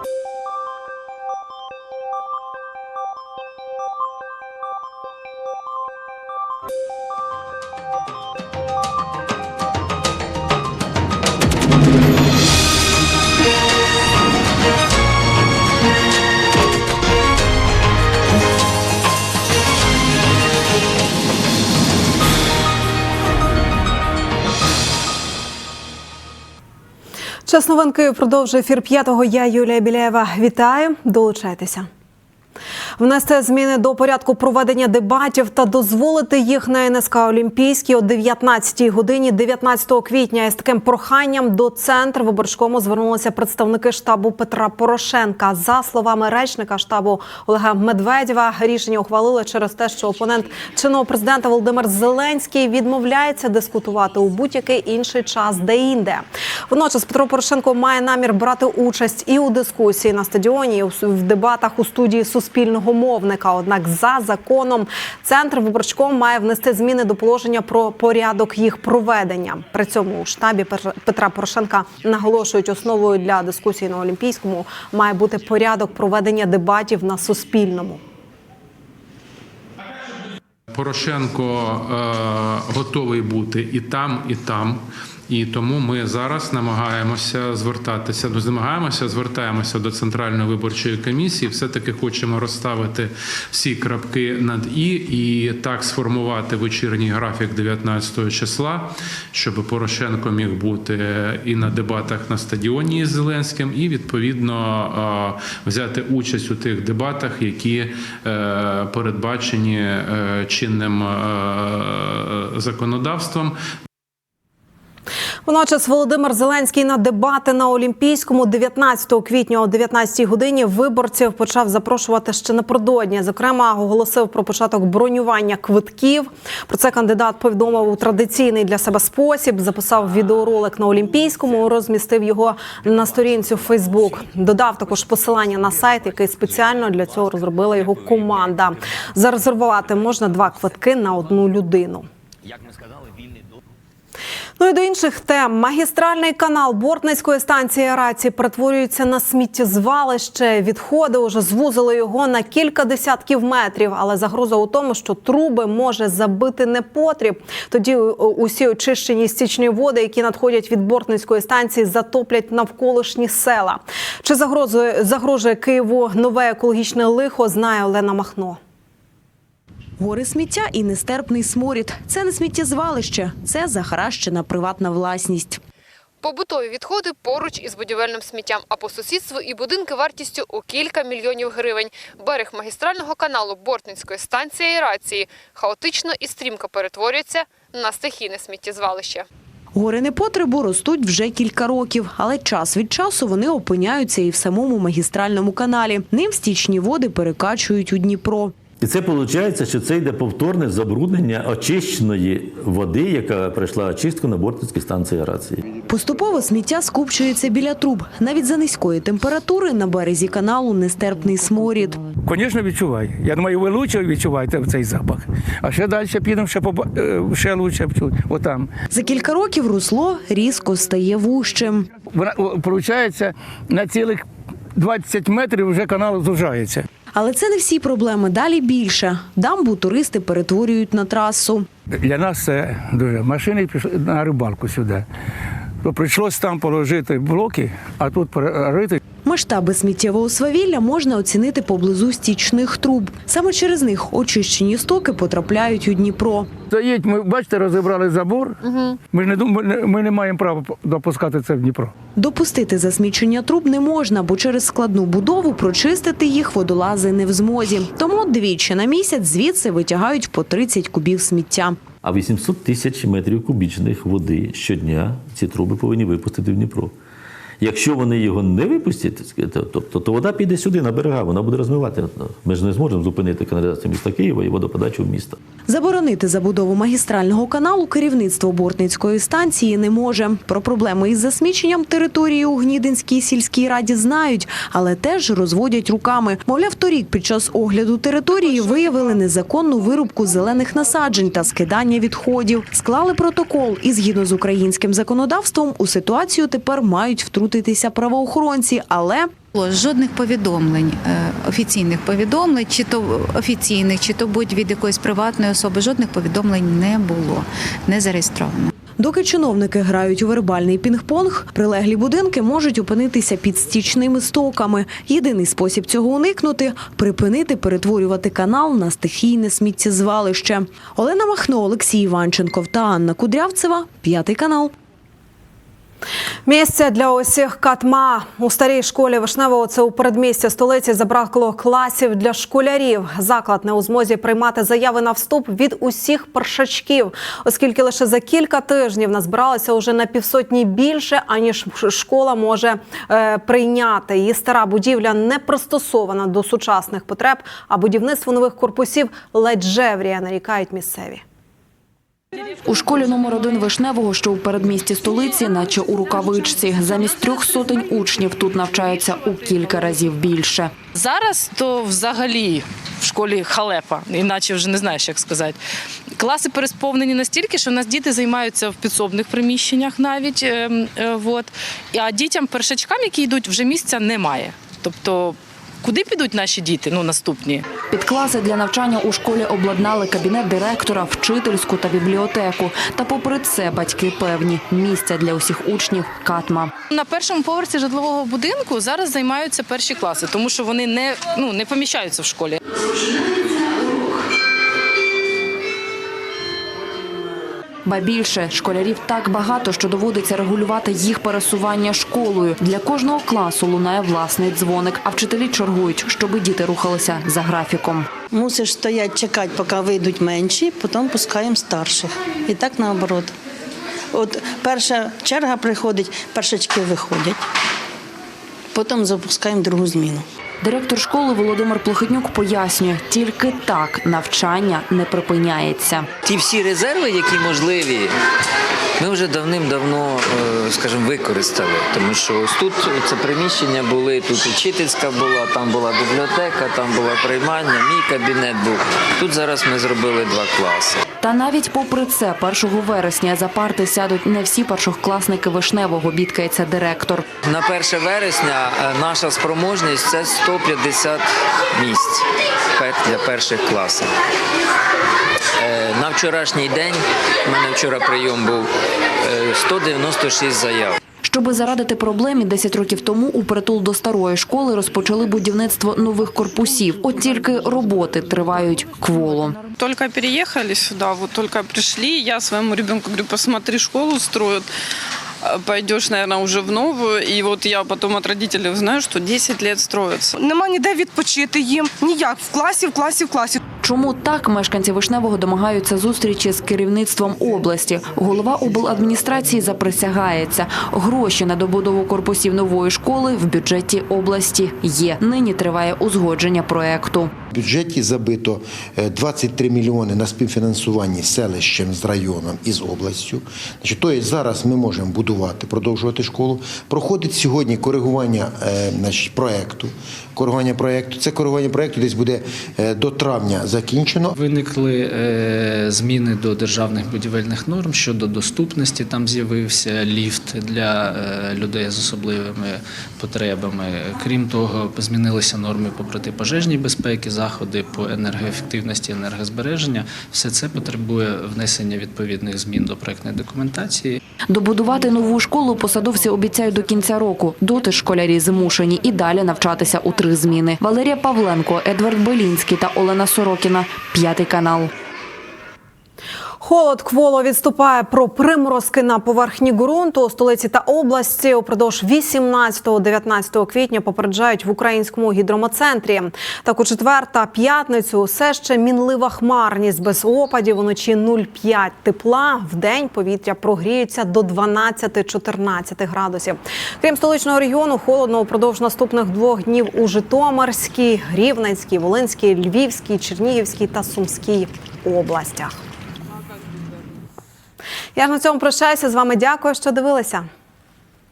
Música Час новинки продовжує ефір п'ятого. Я Юлія Біляєва. Вітаю, долучайтеся. Внести зміни до порядку проведення дебатів та дозволити їх на НСК Олімпійській о 19-й годині 19 квітня. Із таким проханням до центру виборчкому звернулися представники штабу Петра Порошенка. За словами речника штабу Олега Медведєва, рішення ухвалили через те, що опонент чинного президента Володимир Зеленський відмовляється дискутувати у будь-який інший час, де-інде. Водночас Петро Порошенко має намір брати участь і у дискусії на стадіоні, і в дебатах у студії суспільного мовника. Однак, за законом, центр виборчком має внести зміни до положення про порядок їх проведення. При цьому у штабі Петра Порошенка наголошують, основою для дискусії на Олімпійському має бути порядок проведення дебатів на суспільному. Порошенко е, готовий бути і там, і там. І тому ми зараз намагаємося звертатися до намагаємося, звертаємося до центральної виборчої комісії. Все таки хочемо розставити всі крапки над і і так сформувати вечірній графік 19 числа, щоб Порошенко міг бути і на дебатах на стадіоні із Зеленським, і відповідно взяти участь у тих дебатах, які е, передбачені е, чинним е, законодавством. Водночас Володимир Зеленський на дебати на Олімпійському 19 квітня о 19 годині виборців почав запрошувати ще напередодні. Зокрема, оголосив про початок бронювання квитків. Про це кандидат повідомив у традиційний для себе спосіб. Записав відеоролик на Олімпійському, розмістив його на сторінці Фейсбук. Додав також посилання на сайт, який спеціально для цього розробила його команда. Зарезервувати можна два квитки на одну людину. Ну і до інших тем. Магістральний канал Бортницької станції аерації перетворюється на сміттєзвалище. Відходи уже звузили його на кілька десятків метрів. Але загроза у тому, що труби може забити непотріб. Тоді усі очищені стічні води, які надходять від Бортницької станції, затоплять навколишні села. Чи загрозує загрожує Києву нове екологічне лихо? Знає Олена Махно. Гори сміття і нестерпний сморід. Це не сміттєзвалище, це захаращена приватна власність. Побутові відходи поруч із будівельним сміттям, а по сусідству і будинки вартістю у кілька мільйонів гривень. Берег магістрального каналу Бортницької станції аерації хаотично і стрімко перетворюється на стихійне сміттєзвалище. Гори непотребу ростуть вже кілька років, але час від часу вони опиняються і в самому магістральному каналі. Ним стічні води перекачують у Дніпро. І це виходить, що це йде повторне забруднення очищеної води, яка пройшла очистку на Бортницькій станції аерації. Поступово сміття скупчується біля труб. Навіть за низької температури на березі каналу нестерпний сморід. Звісно, відчуваю. Я думаю, ви лучше відчуваєте цей запах. А ще далі підемо, ще, поба... е, ще лучше вчу- отам. За кілька років русло різко стає вужчим. Вона, виходить, на цілих 20 метрів вже канал зужається. Але це не всі проблеми. Далі більше. Дамбу туристи перетворюють на трасу. Для нас це дуже. Машини пішли на рибалку сюди. То прийшлось там положити блоки, а тут перерити. Масштаби сміттєвого свавілля можна оцінити поблизу стічних труб. Саме через них очищені стоки потрапляють у Дніпро. Стоїть, ми бачите, розібрали забор. Ми ж не дум- ми не- ми не маємо права допускати це в Дніпро. Допустити засмічення труб не можна, бо через складну будову прочистити їх водолази не в змозі. Тому двічі на місяць звідси витягають по 30 кубів сміття. А 800 тисяч метрів кубічних води щодня ці труби повинні випустити в Дніпро. Якщо вони його не випустять, то, то, вода піде сюди на берега, вона буде розмивати. Ми ж не зможемо зупинити каналізацію міста Києва і водоподачу в місто. Заборонити забудову магістрального каналу керівництво Бортницької станції не може. Про проблеми із засміченням території у Гнідинській сільській раді знають, але теж розводять руками. Мовляв, торік під час огляду території виявили незаконну вирубку зелених насаджень та скидання відходів. Склали протокол і згідно з українським законодавством у ситуацію тепер мають втрутитися втрутитися правоохоронці, але жодних повідомлень, е, офіційних повідомлень, чи то офіційних, чи то будь від якоїсь приватної особи, жодних повідомлень не було, не зареєстровано. Доки чиновники грають у вербальний пінг-понг, прилеглі будинки можуть опинитися під стічними стоками. Єдиний спосіб цього уникнути припинити перетворювати канал на стихійне сміттєзвалище. Олена Махно, Олексій Іванченков та Анна Кудрявцева. П'ятий канал. Місце для усіх катма у старій школі Вишневого. Це у передмісті столиці забракло класів для школярів. Заклад не у змозі приймати заяви на вступ від усіх першачків, оскільки лише за кілька тижнів назбиралося уже на півсотні більше, аніж школа може е, прийняти. Її стара будівля не пристосована до сучасних потреб, а будівництво нових корпусів ледь жевріє, нарікають місцеві. У школі номер один Вишневого, що у передмісті столиці, наче у рукавичці. Замість трьох сотень учнів тут навчаються у кілька разів більше. Зараз то взагалі в школі халепа, іначе вже не знаєш, як сказати. Класи пересповнені настільки, що в нас діти займаються в підсобних приміщеннях навіть. е, е. А дітям, першачкам, які йдуть, вже місця немає. Тобто, куди підуть наші діти, ну наступні? Під класи для навчання у школі обладнали кабінет директора, вчительську та бібліотеку. Та попри це батьки певні місця для усіх учнів катма. На першому поверсі житлового будинку зараз займаються перші класи, тому що вони не, ну, не поміщаються в школі. Ба більше школярів так багато, що доводиться регулювати їх пересування школою. Для кожного класу лунає власний дзвоник, а вчителі чергують, щоби діти рухалися за графіком. Мусиш стояти, чекати, поки вийдуть менші, потім пускаємо старших. І так наоборот. От перша черга приходить, першачки виходять. Потім запускаємо другу зміну. Директор школи Володимир Плохотнюк пояснює, тільки так навчання не припиняється. Ті всі резерви, які можливі, ми вже давним-давно, е, скажімо, використали. Тому що ось тут це приміщення були, тут учительська була, там була бібліотека, там була приймання, мій кабінет був. Тут зараз ми зробили два класи. Та навіть попри це, 1 вересня за парти сядуть не всі першокласники Вишневого, бідкається директор. На 1 вересня е, наша спроможність це 150 місць для перших класів. Е, На вчорашній день, у мене вчора прийом був е, 196 заяв. Щоби зарадити проблемі, 10 років тому у притул до старої школи розпочали будівництво нових корпусів. От тільки роботи тривають кволо. Только переехали сюда, вот только пришли, я своему ребенку говорю, посмотри, школу строят, А пойдешь, наверное, уже в новую. И вот я потом от родителей узнаю, что 10 лет строится. Нема ніде відпочити їм. Ніяк в класі, в класі, в класі. Чому так мешканці Вишневого домагаються зустрічі з керівництвом області? Голова обладміністрації заприсягається. Гроші на добудову корпусів нової школи в бюджеті області є. Нині триває узгодження проекту. В бюджеті забито е, 23 мільйони на співфінансування селищем, з районом і з областю. Тобто зараз ми можемо будувати, продовжувати школу. Проходить сьогодні коригування е, значить, проекту. Коригування проекту. Це коригування проекту десь буде е, до травня закінчено. Виникли е, зміни до державних будівельних норм щодо доступності. Там з'явився ліфт для е, людей з особливими потребами. Крім того, змінилися норми по протипожежній безпеки, заходи по енергоефективності, енергозбереження. Все це потребує внесення відповідних змін до проектної документації. Добудувати нову школу посадовці обіцяють до кінця року. Доти школярі змушені і далі навчатися у три зміни. Валерія Павленко, Едвард Белінський та Олена Сорокіна. П'ятий канал. Холод кволо відступає про приморозки на поверхні ґрунту у столиці та області. Упродовж 18-19 квітня попереджають в українському гідромоцентрі. Так у четвер та п'ятницю все ще мінлива хмарність без опадів. Уночі 0,5 тепла. В день повітря прогріється до 12-14 градусів. Крім столичного регіону, холодно упродовж наступних двох днів у Житомирській, Рівненській, Волинській, Львівській, Чернігівській та Сумській областях. Я ж на цьому прощаюся з вами. Дякую, що дивилися.